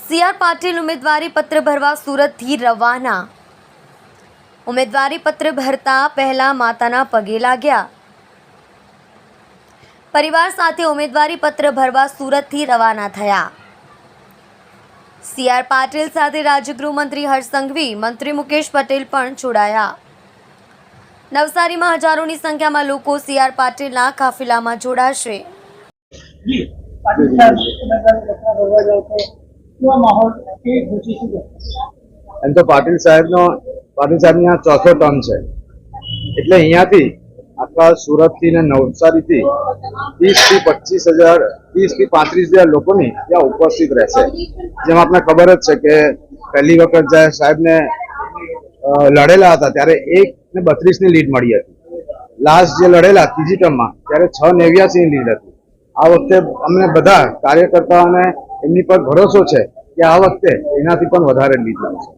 C R Patil ઉમેદવારી પત્ર ભરવા સુરતથી રવાના ઉમેદવારી પત્ર ભરતા પહેલા માતાના પગે લાગ્યા પરિવાર સાથે ઉમેદવારી પત્ર ભરવા સુરતથી રવાના થયા। સીઆર પાટીલ સાથે રાજ્યગૃહ મંત્રી હર્ષ સંઘવી મંત્રી મુકેશ પટેલ પણ જોડાયા નવસારીમાં હજારોની સંખ્યામાં લોકો સી આર પાટીલના કાફિલામાં જોડાશે? એમ તો પાટીલ સાહેબનો, પાટીલ સાહેબની આ ચોથો ટર્મ છે. એટલે અહીંયાથી આખા સુરતથી ને નવસારીથી ત્રીસથી પચીસ હજાર ત્રીસથી પાંત્રીસ હજાર લોકોની ત્યાં ઉપસ્થિત રહેશે. જેમ આપણે ખબર જ છે કે પહેલી વખત જ્યારે સાહેબને લડેલા હતા ત્યારે એક ને બત્રીસની લીડ મળી હતી. લાસ્ટ જે લડેલા, ત્રીજી ટર્મમાં, ત્યારે છ નેવ્યાસી નેવ્યાસીની લીડ હતી. આ વખતે અમને બધા કાર્યકર્તાઓને એમની પર ભરોસો છે કે આ વખતે એનાથી પણ વધારે લીડ લાગશે